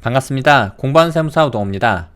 반갑습니다. 공부하는 세무사 우동호입니다.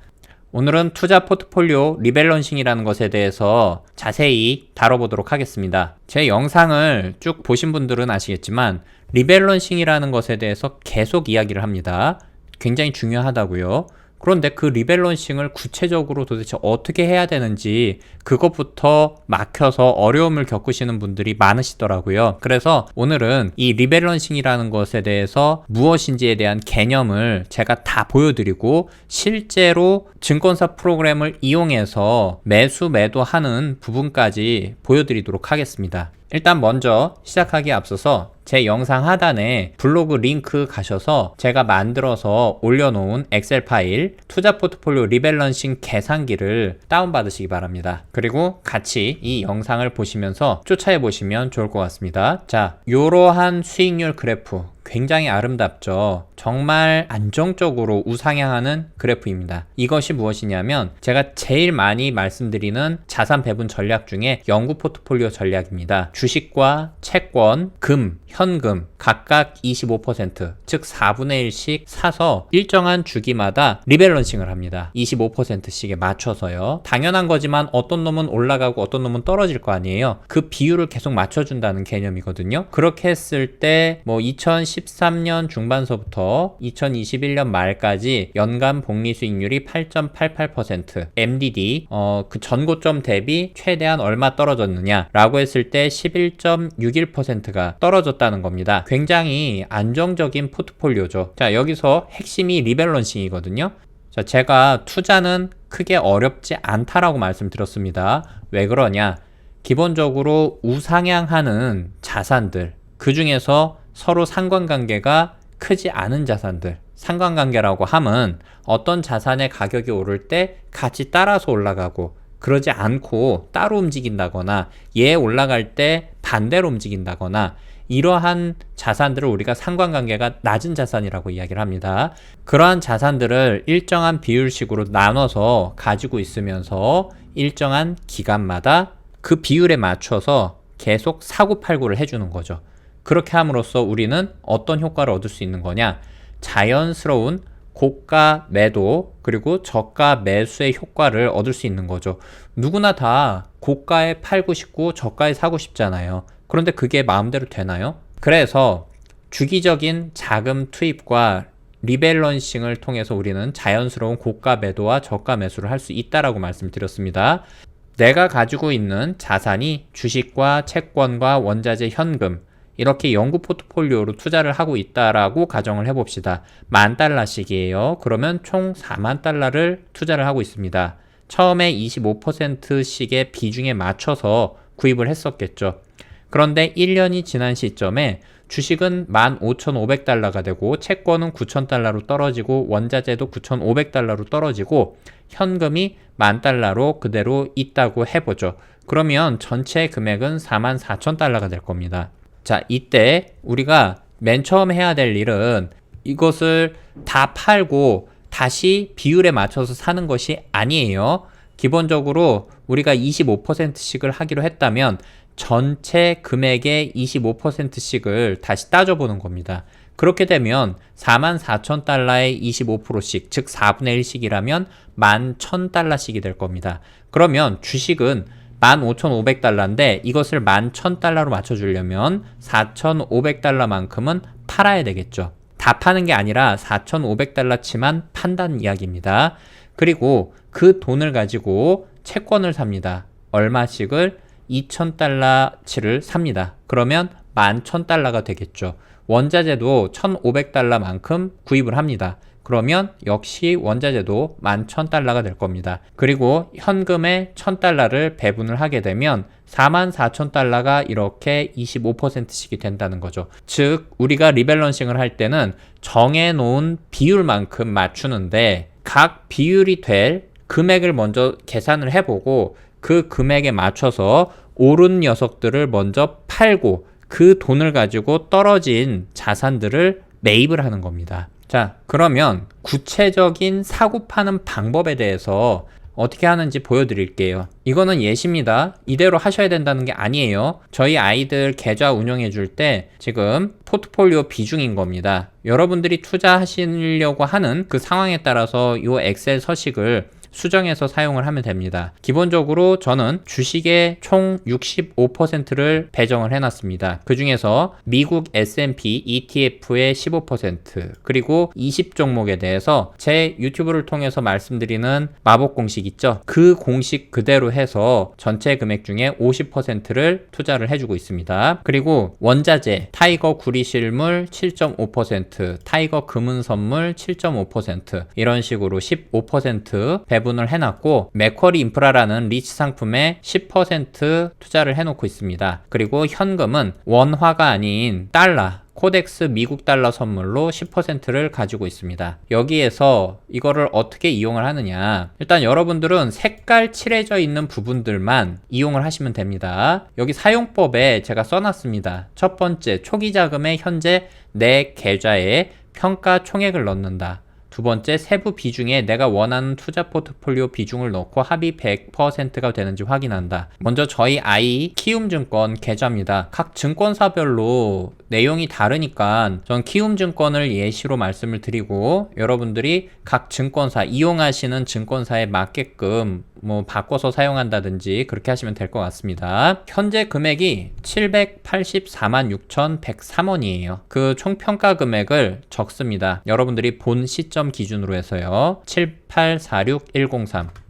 오늘은 투자 포트폴리오 리밸런싱이라는 것에 대해서 자세히 다뤄보도록 하겠습니다. 제 영상을 쭉 보신 분들은 아시겠지만 리밸런싱이라는 것에 대해서 계속 이야기를 합니다. 굉장히 중요하다고요. 그런데 그 리밸런싱을 구체적으로 도대체 어떻게 해야 되는지 그것부터 막혀서 어려움을 겪으시는 분들이 많으시더라고요. 그래서 오늘은 이 리밸런싱이라는 것에 대해서 무엇인지에 대한 개념을 제가 다 보여드리고 실제로 증권사 프로그램을 이용해서 매수 매도하는 부분까지 보여드리도록 하겠습니다. 일단 먼저 시작하기에 앞서서 제 영상 하단에 블로그 링크 가셔서 제가 만들어서 올려놓은 엑셀 파일 투자 포트폴리오 리밸런싱 계산기를 다운받으시기 바랍니다. 그리고 같이 이 영상을 보시면서 쫓아해 보시면 좋을 것 같습니다. 자, 이러한 수익률 그래프 굉장히 아름답죠. 정말 안정적으로 우상향하는 그래프입니다. 이것이 무엇이냐면 제가 제일 많이 말씀드리는 자산 배분 전략 중에 영구 포트폴리오 전략입니다. 주식과 채권, 금, 현금 각각 25%, 즉 4분의 1씩 사서 일정한 주기마다 리밸런싱을 합니다. 25%씩에 맞춰서요. 당연한 거지만 어떤 놈은 올라가고 어떤 놈은 떨어질 거 아니에요. 그 비율을 계속 맞춰준다는 개념이거든요. 그렇게 했을 때 뭐 2013년 중반서부터 2021년 말까지 연간 복리 수익률이 8.88%, MDD 어, 그 전고점 대비 최대한 얼마 떨어졌느냐라고 했을 때 11.61%가 떨어졌다 는 겁니다. 굉장히 안정적인 포트폴리오죠. 자, 여기서 핵심이 리밸런싱이거든요. 자, 제가 투자는 크게 어렵지 않다라고 말씀드렸습니다. 왜 그러냐? 기본적으로 우상향하는 자산들, 그 중에서 서로 상관관계가 크지 않은 자산들, 상관관계라고 함은 어떤 자산의 가격이 오를 때 같이 따라서 올라가고 그러지 않고 따로 움직인다거나 얘 올라갈 때 반대로 움직인다거나 이러한 자산들을 우리가 상관관계가 낮은 자산이라고 이야기를 합니다. 그러한 자산들을 일정한 비율식으로 나눠서 가지고 있으면서 일정한 기간마다 그 비율에 맞춰서 계속 사고팔고를 해주는 거죠. 그렇게 함으로써 우리는 어떤 효과를 얻을 수 있는 거냐? 자연스러운 고가 매도 그리고 저가 매수의 효과를 얻을 수 있는 거죠. 누구나 다 고가에 팔고 싶고 저가에 사고 싶잖아요. 그런데 그게 마음대로 되나요? 그래서 주기적인 자금 투입과 리밸런싱을 통해서 우리는 자연스러운 고가 매도와 저가 매수를 할 수 있다라고 말씀드렸습니다. 내가 가지고 있는 자산이 주식과 채권과 원자재 현금 이렇게 영구 포트폴리오로 투자를 하고 있다라고 가정을 해봅시다. 만 달러씩이에요. 그러면 총 4만 달러를 투자를 하고 있습니다. 처음에 25%씩의 비중에 맞춰서 구입을 했었겠죠. 그런데 1년이 지난 시점에 주식은 15,500달러가 되고 채권은 9,000달러로 떨어지고 원자재도 9,500달러로 떨어지고 현금이 만 달러로 그대로 있다고 해보죠. 그러면 전체 금액은 44,000달러가 될 겁니다. 자, 이때 우리가 맨 처음 해야 될 일은 이것을 다 팔고 다시 비율에 맞춰서 사는 것이 아니에요. 기본적으로 우리가 25%씩을 하기로 했다면 전체 금액의 25%씩을 다시 따져보는 겁니다. 그렇게 되면 44,000달러의 25%씩, 즉 4분의 1씩이라면 11,000달러씩이 될 겁니다. 그러면 주식은 15,500달러인데 이것을 11,000달러로 맞춰주려면 4,500달러만큼은 팔아야 되겠죠. 다 파는 게 아니라 4,500달러치만 판다는 이야기입니다. 그리고 그 돈을 가지고 채권을 삽니다. 얼마씩을 2,000달러치를 삽니다. 그러면 11,000달러가 되겠죠. 원자재도 1,500달러만큼 구입을 합니다. 그러면 역시 원자재도 11,000달러가 될 겁니다. 그리고 현금에 1,000달러를 배분을 하게 되면 44,000달러가 이렇게 25%씩이 된다는 거죠. 즉, 우리가 리밸런싱을 할 때는 정해놓은 비율만큼 맞추는데 각 비율이 될 금액을 먼저 계산을 해보고 그 금액에 맞춰서 오른 녀석들을 먼저 팔고 그 돈을 가지고 떨어진 자산들을 매입을 하는 겁니다. 자, 그러면 구체적인 사고 파는 방법에 대해서 어떻게 하는지 보여드릴게요. 이거는 예시입니다. 이대로 하셔야 된다는 게 아니에요. 저희 아이들 계좌 운영해 줄 때 지금 포트폴리오 비중인 겁니다. 여러분들이 투자하시려고 하는 그 상황에 따라서 이 엑셀 서식을 수정해서 사용을 하면 됩니다. 기본적으로 저는 주식의 총 65%를 배정을 해놨습니다. 그 중에서 미국 S&P ETF의 15% 그리고 20 종목에 대해서 제 유튜브를 통해서 말씀드리는 마법 공식 있죠? 그 공식 그대로 해서 전체 금액 중에 50%를 투자를 해주고 있습니다. 그리고 원자재 타이거 구리 실물 7.5% 타이거 금은 선물 7.5% 이런 식으로 15% 배분 을 해놨고 맥쿼리 인프라라는 리치 상품에 10% 투자를 해놓고 있습니다. 그리고 현금은 원화가 아닌 달러 코덱스 미국 달러 선물로 10%를 가지고 있습니다. 여기에서 이거를 어떻게 이용을 하느냐. 일단 여러분들은 색깔 칠해져 있는 부분들만 이용을 하시면 됩니다. 여기 사용법에 제가 써놨습니다. 첫 번째, 초기 자금에 현재 내 계좌에 평가 총액을 넣는다. 두 번째, 세부 비중에 내가 원하는 투자 포트폴리오 비중을 넣고 합이 100%가 되는지 확인한다. 먼저 저희 아이 키움증권 계좌입니다. 각 증권사별로 내용이 다르니까 전 키움증권을 예시로 말씀을 드리고 여러분들이 각 증권사 이용하시는 증권사에 맞게끔 뭐 바꿔서 사용한다든지 그렇게 하시면 될 것 같습니다. 현재 금액이 784만 6,103원이에요. 그 총평가 금액을 적습니다. 여러분들이 본 시점 기준으로 해서요. 7846103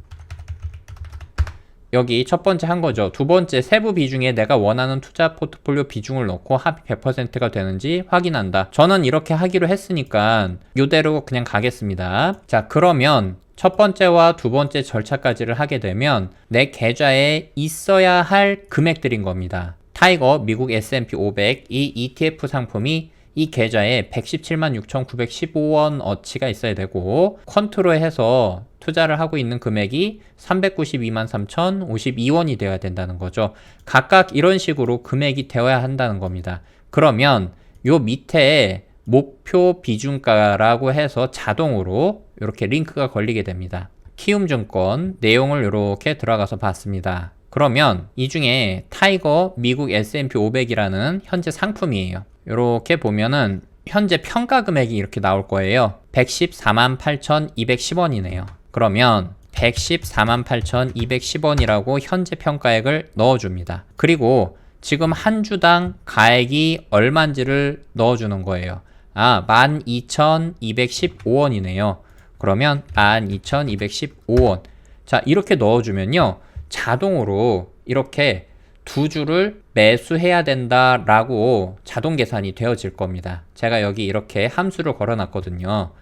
여기 첫 번째 한 거죠. 두 번째 세부 비중에 내가 원하는 투자 포트폴리오 비중을 넣고 합이 100%가 되는지 확인한다. 저는 이렇게 하기로 했으니까 이대로 그냥 가겠습니다. 자, 그러면 첫 번째와 두 번째 절차까지를 하게 되면 내 계좌에 있어야 할 금액들인 겁니다. 타이거 미국 S&P 500 이 ETF 상품이 이 계좌에 117만 6,915원 어치가 있어야 되고 컨트롤 해서 투자를 하고 있는 금액이 392만 3,052원이 되어야 된다는 거죠. 각각 이런 식으로 금액이 되어야 한다는 겁니다. 그러면 요 밑에 목표 비중가라고 해서 자동으로 이렇게 링크가 걸리게 됩니다. 키움증권 내용을 이렇게 들어가서 봤습니다. 그러면 이 중에 타이거 미국 S&P 500이라는 현재 상품이에요. 이렇게 보면은 현재 평가 금액이 이렇게 나올 거예요. 114만 8,210원이네요. 그러면 114만 8,210원이라고 현재 평가액을 넣어줍니다. 그리고 지금 한 주당 가액이 얼마인지를 넣어주는 거예요. 아, 12,215원이네요. 그러면 12,215원. 자, 이렇게 넣어주면요. 자동으로 이렇게 두 주를 매수해야 된다라고 자동 계산이 되어질 겁니다. 제가 여기 이렇게 함수를 걸어놨거든요.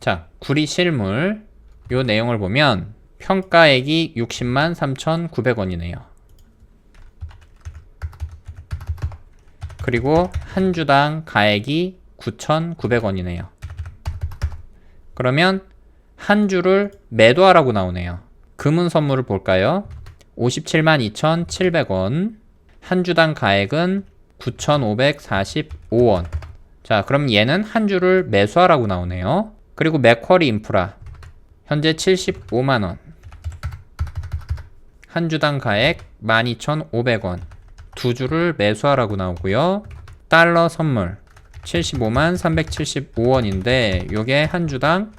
자, 구리 실물 요 내용을 보면 평가액이 60만 3,900원이네요. 그리고 한 주당 가액이 9,900원이네요. 그러면 한 주를 매도하라고 나오네요. 금은 선물을 볼까요? 57만 2,700원. 한 주당 가액은 9,545원. 자, 그럼 얘는 한 주를 매수하라고 나오네요. 그리고 맥쿼리 인프라. 현재 75만원. 한 주당 가액 12,500원. 두 주를 매수하라고 나오고요. 달러 선물. 75만 375원인데 요게 한 주당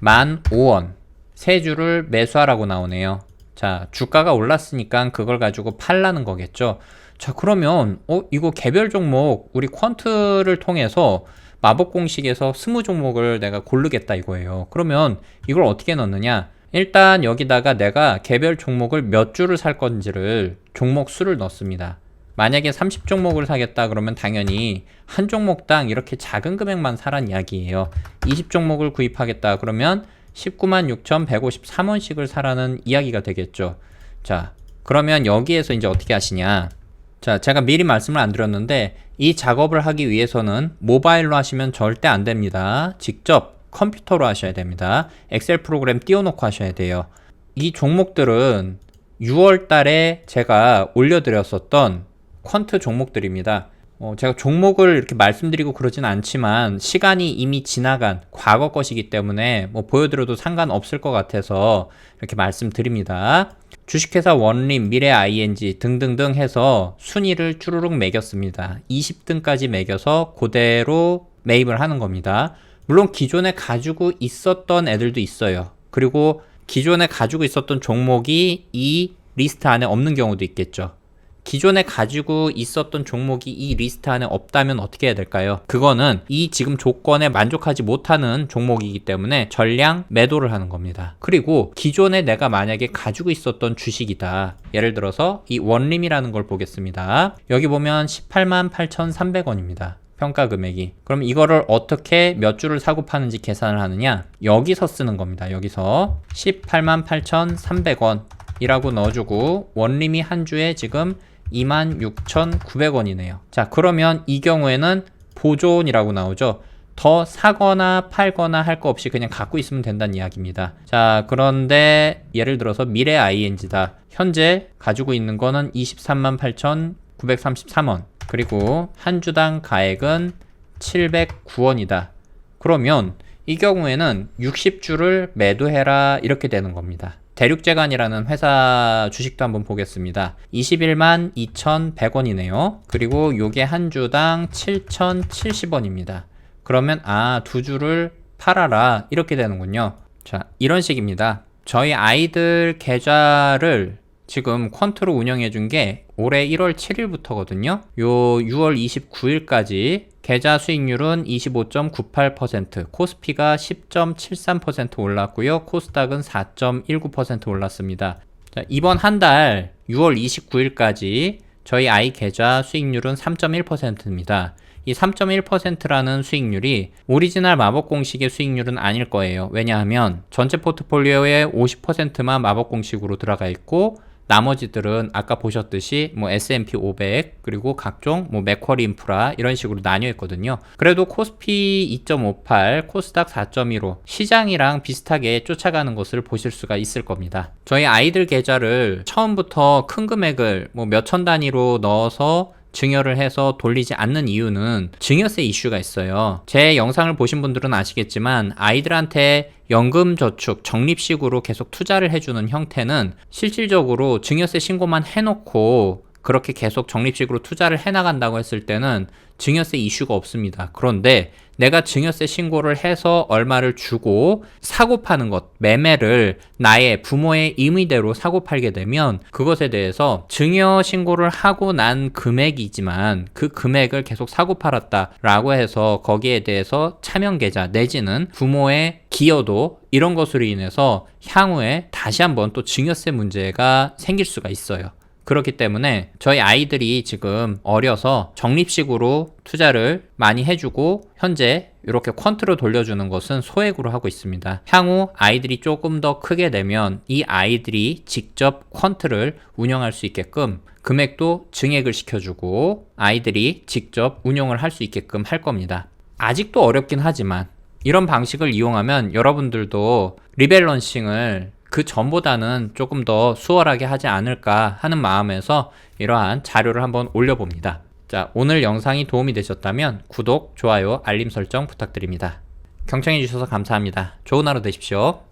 15,000원. 세 주를 매수하라고 나오네요. 자, 주가가 올랐으니까 그걸 가지고 팔라는 거겠죠. 자, 그러면 어 이거 개별 종목 우리 퀀트를 통해서 마법 공식에서 스무 종목을 내가 고르겠다 이거예요. 그러면 이걸 어떻게 넣느냐? 일단 여기다가 내가 개별 종목을 몇 주를 살 건지를 종목 수를 넣습니다. 만약에 30종목을 사겠다 그러면 당연히 한 종목당 이렇게 작은 금액만 사란 이야기예요. 20종목을 구입하겠다 그러면 19만 6,153원씩을 사라는 이야기가 되겠죠. 자, 그러면 여기에서 이제 어떻게 하시냐? 자, 제가 미리 말씀을 안 드렸는데 이 작업을 하기 위해서는 모바일로 하시면 절대 안 됩니다. 직접 컴퓨터로 하셔야 됩니다. 엑셀 프로그램 띄워놓고 하셔야 돼요. 이 종목들은 6월 달에 제가 올려드렸었던 퀀트 종목들입니다. 어, 제가 종목을 이렇게 말씀드리고 그러진 않지만 시간이 이미 지나간 과거 것이기 때문에 뭐 보여드려도 상관없을 것 같아서 이렇게 말씀드립니다. 주식회사 원림, 미래 ING 등등등 해서 순위를 쭈루룩 매겼습니다. 20등까지 매겨서 그대로 매입을 하는 겁니다. 물론 기존에 가지고 있었던 애들도 있어요. 그리고 기존에 가지고 있었던 종목이 이 리스트 안에 없는 경우도 있겠죠. 기존에 가지고 있었던 종목이 이 리스트 안에 없다면 어떻게 해야 될까요? 그거는 이 지금 조건에 만족하지 못하는 종목이기 때문에 전량 매도를 하는 겁니다. 그리고 기존에 내가 만약에 가지고 있었던 주식이다. 예를 들어서 이 원림이라는 걸 보겠습니다. 여기 보면 18만 8,300원입니다. 평가 금액이. 그럼 이거를 어떻게 몇 주를 사고 파는지 계산을 하느냐? 여기서 쓰는 겁니다. 여기서 18만 8,300원 이라고 넣어주고 원림이 한 주에 지금 26,900원이네요. 자, 그러면 이 경우에는 보존이라고 나오죠. 더 사거나 팔거나 할 거 없이 그냥 갖고 있으면 된다는 이야기입니다. 자, 그런데 예를 들어서 미래 ING다. 현재 가지고 있는 거는 23만 8,933원. 그리고 한 주당 가액은 709원이다. 그러면 이 경우에는 60주를 매도해라 이렇게 되는 겁니다. 대륙재간이라는 회사 주식도 한번 보겠습니다. 21만 2,100원이네요. 그리고 요게 한 주당 7,070원입니다. 그러면 아, 두 주를 팔아라 이렇게 되는군요. 자, 이런 식입니다. 저희 아이들 계좌를 지금 퀀트로 운영해 준 게 올해 1월 7일부터거든요. 요 6월 29일까지 계좌 수익률은 25.98%, 코스피가 10.73% 올랐고요. 코스닥은 4.19% 올랐습니다. 자, 이번 한 달 6월 29일까지 저희 아이 계좌 수익률은 3.1%입니다. 이 3.1%라는 수익률이 오리지널 마법 공식의 수익률은 아닐 거예요. 왜냐하면 전체 포트폴리오의 50%만 마법 공식으로 들어가 있고 나머지들은 아까 보셨듯이 뭐 S&P 500 그리고 각종 뭐 맥쿼리 인프라 이런 식으로 나뉘어 있거든요. 그래도 코스피 2.58, 코스닥 4.15 시장이랑 비슷하게 쫓아가는 것을 보실 수가 있을 겁니다. 저희 아이들 계좌를 처음부터 큰 금액을 뭐 몇 천 단위로 넣어서 증여를 해서 돌리지 않는 이유는 증여세 이슈가 있어요. 제 영상을 보신 분들은 아시겠지만 아이들한테 연금 저축 적립식으로 계속 투자를 해주는 형태는 실질적으로 증여세 신고만 해놓고 그렇게 계속 적립식으로 투자를 해나간다고 했을 때는 증여세 이슈가 없습니다. 그런데 내가 증여세 신고를 해서 얼마를 주고 사고 파는 것, 매매를 나의 부모의 임의대로 사고 팔게 되면 그것에 대해서 증여 신고를 하고 난 금액이지만 그 금액을 계속 사고 팔았다라고 해서 거기에 대해서 차명 계좌 내지는 부모의 기여도 이런 것으로 인해서 향후에 다시 한번 또 증여세 문제가 생길 수가 있어요. 그렇기 때문에 저희 아이들이 지금 어려서 적립식으로 투자를 많이 해주고 현재 이렇게 퀀트로 돌려주는 것은 소액으로 하고 있습니다. 향후 아이들이 조금 더 크게 되면 이 아이들이 직접 퀀트를 운영할 수 있게끔 금액도 증액을 시켜주고 아이들이 직접 운영을 할 수 있게끔 할 겁니다. 아직도 어렵긴 하지만 이런 방식을 이용하면 여러분들도 리밸런싱을 그 전보다는 조금 더 수월하게 하지 않을까 하는 마음에서 이러한 자료를 한번 올려봅니다. 자, 오늘 영상이 도움이 되셨다면 구독, 좋아요, 알림 설정 부탁드립니다. 경청해주셔서 감사합니다. 좋은 하루 되십시오.